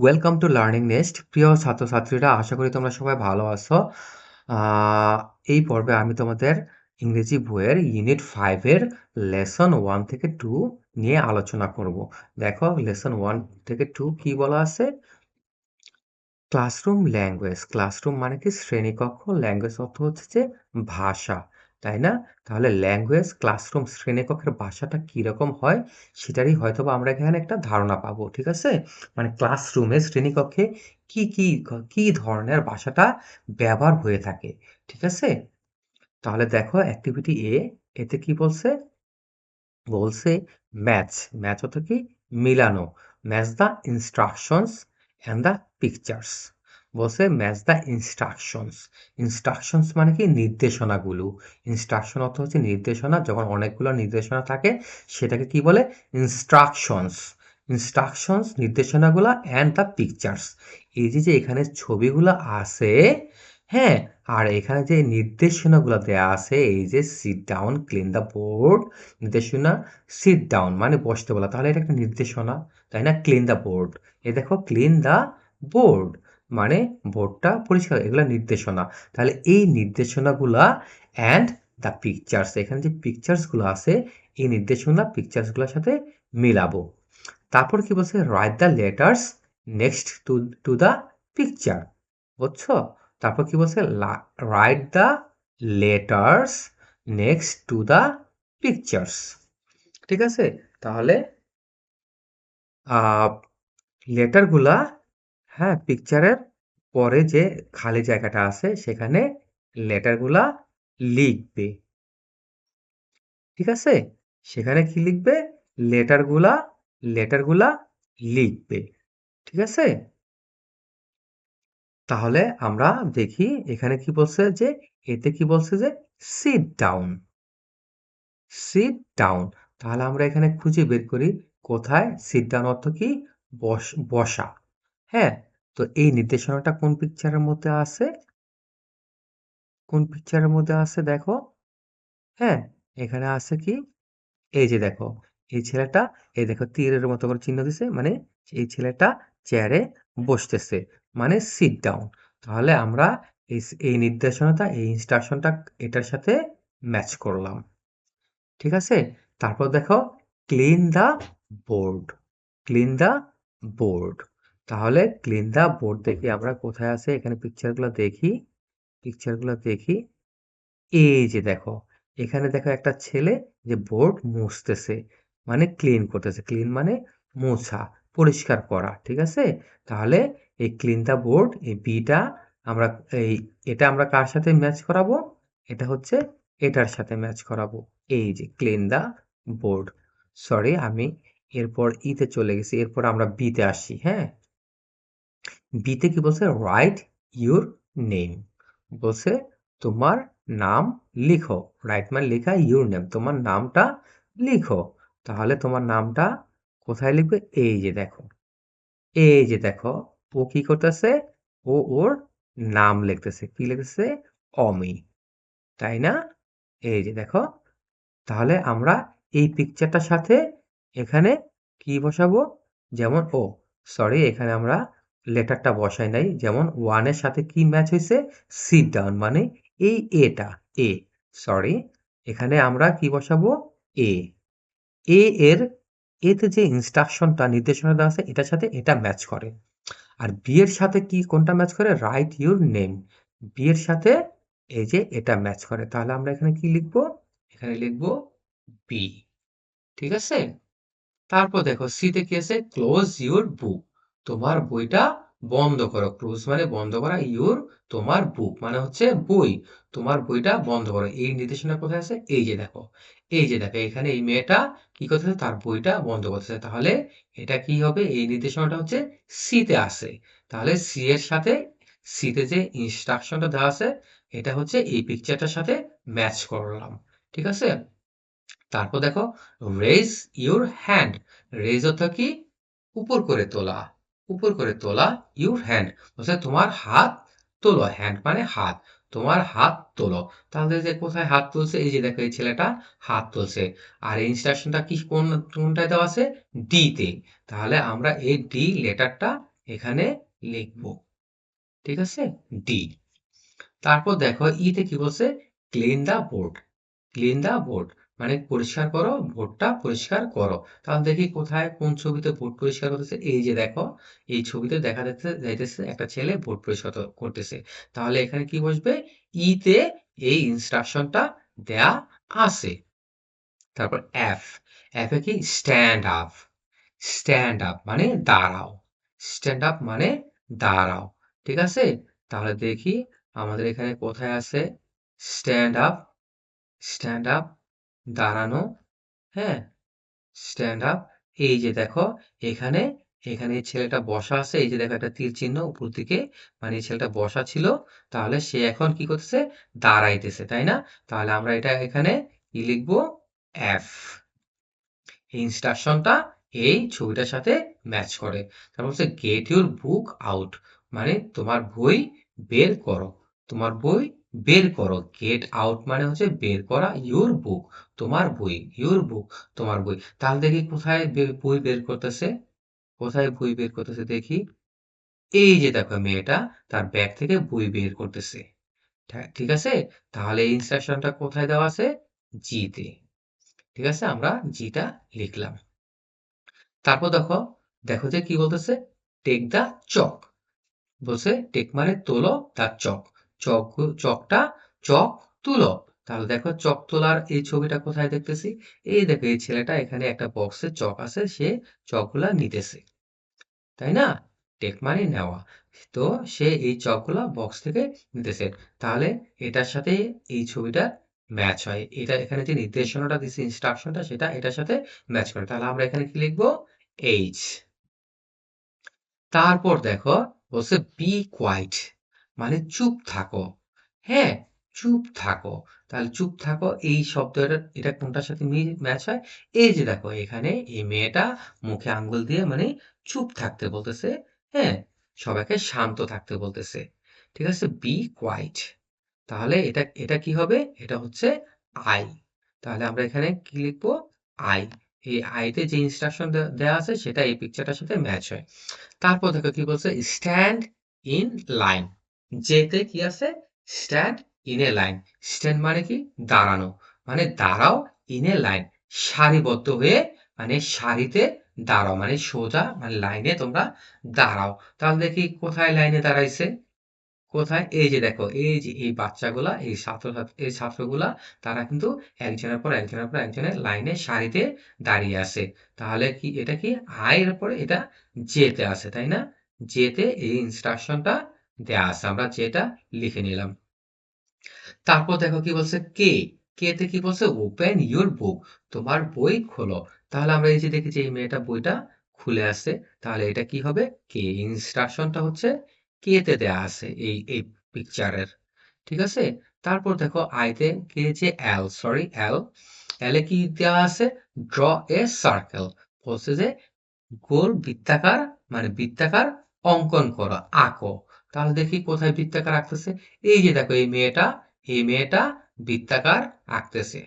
Welcome to learning nest প্রিয় ছাত্রছাত্রীরা, আশা করি তোমরা সবাই ভালো আছো। এই পর্বে আমি তোমাদের ইংরেজি বইয়ের ইউনিট ফাইভের লেসন ওয়ান থেকে টু নিয়ে আলোচনা করব। দেখো লেসন ওয়ান থেকে টু কি বলা আছে? ক্লাসরুম ল্যাঙ্গুয়েজ ক্লাসরুম মানে কি? শ্রেণীকক্ষ। ল্যাঙ্গুয়েজ অর্থ হচ্ছে যে ভাষা। তাই না? তাহলে ল্যাঙ্গুয়েজ ক্লাসরুম শ্রেণীকক্ষের ভাষাটা কীরকম হয় সেটারই হয়তো বা আমরা এখানে একটা ধারণা পাবো, ঠিক আছে? মানে ক্লাসরুমে শ্রেণীকক্ষে কি কি কি ধরনের ভাষাটা ব্যবহার হয়ে থাকে, ঠিক আছে? তাহলে দেখো অ্যাক্টিভিটি এ এতে কি বলছে? বলছে ম্যাচ ম্যাচ অর্থ কি? মিলানো match the instructions and the pictures বলছে ম্যাচ দ্য ইনস্ট্রাকশনস ইনস্ট্রাকশনস মানে কি? নির্দেশনাগুলো। ইনস্ট্রাকশন অর্থ হচ্ছে নির্দেশনা। যখন অনেকগুলো নির্দেশনা থাকে, সেটাকে কি বলে? ইনস্ট্রাকশনস ইনস্ট্রাকশনস নির্দেশনাগুলো অ্যান্ড দ্য পিকচার্স এই যে যে এখানে ছবিগুলো আছে হ্যাঁ আর এখানে যে নির্দেশনাগুলো দেয়া আছে, এই যে sit down clean the board নির্দেশনা সিট ডাউন মানে বসতে বলা। তাহলে এটা একটা নির্দেশনা, তাই না? ক্লিন দ্য বোর্ড এ দেখো ক্লিন দ্য বোর্ড মানে বোর্ডটা পরিষ্কার, এগুলো নির্দেশনা। তাহলে এই নির্দেশনাগুলা অ্যান্ড দ্য পিকচার্স এখানে যে পিকচার্সগুলো আছে, এই নির্দেশনা পিকচার্সগুলোর সাথে মিলাবো। তারপর কি বলছে? Write the letters next to to the picture বুঝছ? তারপর কি বলছে? Write the letters next to the pictures ঠিক আছে? তাহলে লেটারগুলা হ্যাঁ পিকচারের পরে যে খালি জায়গাটা আছে, সেখানে লেটারগুলা লিখবে। ঠিক আছে? সেখানে কি লিখবে? লেটারগুলা লেটারগুলা লিখবে। ঠিক আছে? তাহলে আমরা দেখি এখানে কি বলছে যে, এতে কি বলছে যে সিট ডাউন সিট ডাউন তাহলে আমরা এখানে খুঁজে বের করি, কোথায়? সিট ডাউন অর্থ কি? বসা। হ্যাঁ তো এই নির্দেশনাটা কোন পিকচারের মধ্যে আছে? কোন পিকচারের মধ্যে আছে দেখো? হ্যাঁ এখানে আছে কি? এই যে দেখো, এই ছেলেটা, এই দেখো তীরের মতো করে চিহ্ন দিছে মানে এই ছেলেটা চেয়ারে বসতেছে মানে সিট ডাউন তাহলে আমরা এই নির্দেশনাটা, এই ইনস্ট্রাকশনটা এটার সাথে ম্যাচ করলাম। ঠিক আছে? তারপর দেখো clean the board clean the board তাহলে ক্লিন দ্য বোর্ড দেখি আমরা কোথায় আছে, এখানে পিকচারগুলো দেখি পিকচারগুলো দেখি। এই যে দেখো, এখানে দেখো একটা ছেলে যে বোর্ড মুছতেছে মানে ক্লিন করতেছে। ক্লিন মানে মোছা, পরিষ্কার করা, ঠিক আছে? তাহলে এই ক্লিন দ্য বোর্ড এই বিটা আমরা, এই, এটা আমরা কার সাথে ম্যাচ করাবো? এটা হচ্ছে এটার সাথে ম্যাচ করাবো। এই যে ক্লিন দ্য বোর্ড সরি আমি এরপর ইতে চলে গেছি, এরপর আমরা বিতে আসি হ্যাঁ? বিতে কি বলছে? রাইট ইউর নেম বলছে, তোমার নাম লিখো। রাইট মানে লেখা ইউর নেম তোমার নামটা লিখো। তাহলে তোমার নামটা কোথায় লিখবে? এই যে দেখো। এই যে দেখো, ও কি করতেছে? ও ওর নাম লিখতেছে। কি লিখতেছে? অমি। তাই না? এই যে দেখো। তাহলে আমরা এই পিকচারটার সাথে এখানে কি বসাবো? যেমন ও। সরি এখানে আমরা লেটারটা বসায় নাই, যেমন ওয়ানের সাথে কি ম্যাচ হয়েছে সিট ডাউন মানে এই এটা, এ। সরি এখানে আমরা কি বসাবো? এ। এ এর, এতে যে ইনস্ট্রাকশনটা নির্দেশনা দেওয়া আছে, এটার সাথে এটা ম্যাচ করে। আর বি এর সাথে কি, কোনটা ম্যাচ করে? রাইট ইউর নেম বি এর সাথে এই যে এটা ম্যাচ করে। তাহলে আমরা এখানে কি লিখব? এখানে লিখব বি ঠিক আছে? তারপর দেখো সিতে কি আছে? ক্লোজ ইউর বুক তোমার বইটা বন্ধ করো। ক্লোজ মানে বন্ধ করা ইউর তোমার বুক মানে হচ্ছে বই। তোমার বইটা বন্ধ করো। এই নির্দেশনা কোথায় আছে? এই যে দেখো। এই যে দেখো, এখানে এই মেয়েটা কি করতেছে? তার বইটা বন্ধ করতেছে। তাহলে এটা কি হবে? এই নির্দেশনাটা হচ্ছে সিতে আসে তাহলে সি এর সাথে সিতে যে ইনস্ট্রাকশনটা দেওয়া আছে, এটা হচ্ছে এই পিকচারটার সাথে ম্যাচ করলাম। ঠিক আছে? তারপর দেখো রেজ ইউর হ্যান্ড রেজ অর্থ কি? উপর করে তোলা। উপর করে তোলা ইউর হ্যান্ড বলছে তোমার হাত তোলো। হ্যান্ড মানে হাত, তোমার হাত তোলো। তাহলে যে কোথায় হাত তুলছে, এই যে দেখো, এই ছেলেটা হাত তুলছে। আর এই ইনস্ট্রাকশনটা কি, কোন, কোনটায় দেওয়া আছে? ডি তে। তাহলে আমরা এই ডি লেটারটা এখানে লিখব। ঠিক আছে? ডি তারপর দেখো ইতে কি বলছে? Clean the board clean the board মানে পরিষ্কার করো, ভোটটা পরিষ্কার করো। তাহলে দেখি কোথায় কোন ছবিতে ভোট পরিষ্কার করতেছে? এই যে দেখো, এই ছবিতে দেখা যাচ্ছে, যাইতেছে একটা ছেলে ভোট পরিষ্কার করতেছে। তাহলে এখানে কি বসবে? ইতে এই ইনস্ট্রাকশনটা দেয়া আছে। তারপর এফ এফ এ কি? স্ট্যান্ড আপ স্ট্যান্ড আপ মানে দাঁড়াও। স্ট্যান্ড আপ মানে দাঁড়াও। ঠিক আছে? তাহলে দেখি আমাদের এখানে কোথায় আছে? স্ট্যান্ড আপ স্ট্যান্ড আপ দাঁড়ানো হ্যাঁ স্ট্যান্ড আপ এই যে দেখো, এখানে এখানে এই ছেলেটা বসা আছে, এই যে দেখো একটা তীর চিহ্ন উপর দিকে মানে এই ছেলেটা বসা ছিল, তাহলে সে এখন কি করতেছে? দাঁড়াইতেছে, তাই না? তাহলে আমরা এটা এখানে কি লিখব? এফ ইনস্ট্রাকশনটা এই ছবিটার সাথে ম্যাচ করে। তারপর হচ্ছে গেট ইউর বুক আউট মানে তোমার বই বের করো। তোমার বই বের করো গেট আউট মানে হচ্ছে বের করা ইউর বুক তোমার বই ইউর বুক তোমার বই। তাহলে দেখি কোথায় বই বের করতেছে, কোথায় বই বের করতেছে দেখি। এই যে দেখো মেয়েটা, তার ব্যাগ থেকে বই বের করতেছে। ঠিক আছে? তাহলে ইনস্ট্রাকশনটা কোথায় দেওয়া আছে? জিতে ঠিক আছে? আমরা জিটা লিখলাম। তারপর দেখো দেখো যে কি বলতেছে? টেক দা চক বলছে টেক মানে তোলো, তার চক চক, চকটা চক তুলো তাহলে দেখো চক তোলার এই ছবিটা কোথায় দেখতেছি? এই দেখো, এই ছেলেটা এখানে একটা বক্সে চক আছে, সে চকগুলা নিতেছে। তাই না? টেক মানে নেওয়া। তো সে এই চকগুলা বক্স থেকে নিতেছে। তাহলে এটার সাথে এই ছবিটা ম্যাচ হয়। এটা এখানে যে নির্দেশনাটা দিচ্ছে ইনস্ট্রাকশনটা সেটা এটার সাথে ম্যাচ করে। তাহলে আমরা এখানে কি লিখব? এইচ তারপর দেখো, বলছে বি কোয়াইট মানে চুপ থাকো। হ্যাঁ চুপ থাকো। তাহলে চুপ থাকো, এই শব্দটা, এটা কোনটার সাথে ম্যাচ হয়? এই যে দেখো, এখানে এই মেয়েটা মুখে আঙ্গুল দিয়ে মানে চুপ থাকতে বলতেছে হ্যাঁ সবাইকে শান্ত থাকতে বলতেছে। ঠিক আছে? বি কোয়াইট তাহলে এটা এটা কি হবে? এটা হচ্ছে আই তাহলে আমরা এখানে কি লিখব? আই এই আইতে যে ইনস্ট্রাকশন দেওয়া আছে, সেটা এই পিকচারটার সাথে ম্যাচ হয়। তারপর দেখো কি বলছে? স্ট্যান্ড ইন লাইন যেতে কি আছে? Stand in a line stand মানে কি? দাঁড়ানো। মানে দাঁড়াও ইন এ লাইন সারিবদ্ধ হয়ে মানে সারিতে দাঁড়াও। মানে সোজা মানে লাইনে তোমরা দাঁড়াও। তাহলে দেখি কোথায় লাইনে দাঁড়াইছে? কোথায়? এই যে দেখো, এই যে এই বাচ্চাগুলা, এই ছাত্র এই ছাত্রগুলা, তারা কিন্তু একজনের পর একজনের পর একজনের লাইনে সারিতে দাঁড়িয়ে আছে। তাহলে কি, এটা কি? আয়ের পরে এটা জেতে আছে, তাই না? জেতে এই ইনস্ট্রাকশনটা দেয়া আছে আমরা যেটা লিখে নিলাম। তারপর দেখো কি বলছে, কে? কে তে কি বলছে? ওপেন ইউর বুক তোমার বই খোলো। তাহলে আমরা এই যে দেখি যে এই মেয়েটা বইটা খুলে আসছে, তাহলে এটা কি হবে? কে? ইনস্ট্রাকশনটা হচ্ছে কেতে দেয়া আছে এই এই পিকচারের ঠিক আছে? তারপর দেখো আইতে কে যে এল সরি এল এলে কি দেওয়া আছে? ড্র এ সার্কেল বলছে যে গোল বৃত্তাকার মানে বৃত্তাকার অঙ্কন করো, আঁকো। তাহলে দেখি কোথায় বৃত্তাকার আঁকতেছে। এই যে দেখো, এই মেয়েটা এই মেয়েটা বৃত্তাকার আঁকতেছে।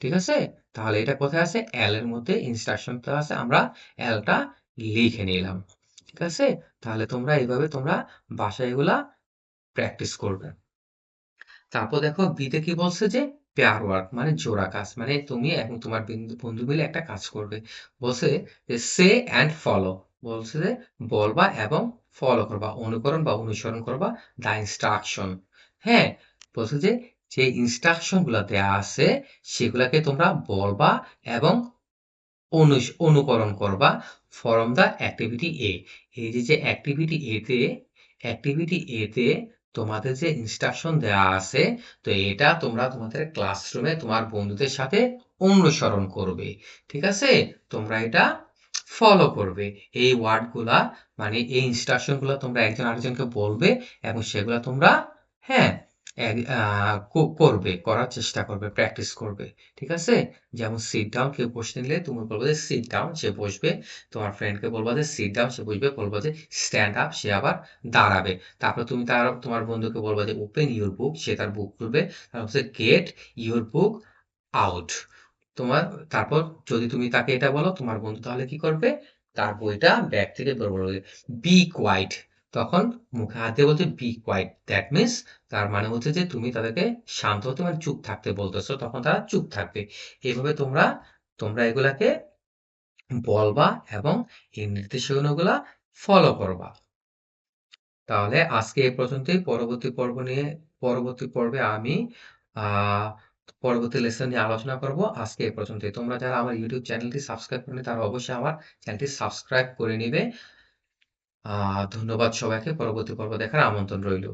ঠিক আছে? তাহলে এটা কোথায় আছে? এল এর মধ্যে ইনস্ট্রাকশনটা আছে, আমরা এলটা লিখে নিলাম। ঠিক আছে? তাহলে তোমরা এইভাবে তোমরা বাসায় এগুলা প্র্যাকটিস করবে। তারপর দেখো বিতে কি বলছে যে পেয়ার ওয়ার্ক মানে জোড়া কাজ মানে তুমি এবং তোমার বন্ধু মিলে একটা কাজ করবে। বলছে যে সে অ্যান্ড ফলো বলছে যে, বলবা এবং ফলো করবা, অনুকরণ বা অনুসরণ করবা দা ইনস্ট্রাকশন হ্যাঁ বলছে যে যে ইনস্ট্রাকশনগুলা দেয়া আছে, সেগুলাকে তোমরা বলবা এবং অনুকরণ করবা ফরম দ্য অ্যাক্টিভিটি এ এই যে যে অ্যাক্টিভিটি এতে অ্যাক্টিভিটি এতে তোমাদের যে ইনস্ট্রাকশন দেওয়া আছে, তো এটা তোমরা তোমাদের ক্লাসরুমে তোমার বন্ধুদের সাথে অনুসরণ করবে। ঠিক আছে? তোমরা এটা ফলো করবে। এই ওয়ার্ডগুলা মানে এই ইনস্ট্রাকশনগুলো তোমরা একজন আরেকজনকে বলবে এবং সেগুলা তোমরা হ্যাঁ করবে, করার চেষ্টা করবে প্র্যাকটিস করবে, ঠিক আছে? যেমন সিট ডাউন কেউ বসতে নিলে তুমি বলব যে সিট ডাউন সে বসবে, তোমার ফ্রেন্ডকে বলব যে সিট ডাউন সে বসবে, বলব যে স্ট্যান্ড আপ সে আবার দাঁড়াবে। তারপর তুমি তার, তোমার বন্ধুকে বলব যে ওপেন ইউর বুক সে তার বুক খুলবে, তারপর গেট ইউর বুক আউট তোমার, তারপর যদি তুমি তাকে এটা বলো, তোমার বন্ধু তাহলে কি করবে? তার বইটা ব্যাগ থেকে বের করবে বি কোয়াইট তখন মুখে হাত দিয়ে বলছে বি কোয়াইট দ্যাট মিন্স তার মানে হচ্ছে যে তুমি তাদেরকে শান্ত হতে মানে চুপ থাকতে বলতেছো, তখন তারা চুপ থাকবে। এভাবে তোমরা তোমরা এগুলাকে বলবা এবং এই নির্দেশনাগুলা ফলো করবা। তাহলে আজকে এই পর্যন্তই। পরবর্তী পর্ব নিয়ে, পরবর্তী পর্বে আমি, আহ পরবর্তী লেসন নিয়ে আলোচনা করব। আজকে এ পর্যন্তই। তোমরা যারা আমার ইউটিউব চ্যানেলটি সাবস্ক্রাইব করেনি, তারা অবশ্যই আমার চ্যানেলটি সাবস্ক্রাইব করে নিবে। আহ, ধন্যবাদ সবাইকে। পরবর্তী পর্ব দেখার আমন্ত্রণ রইল।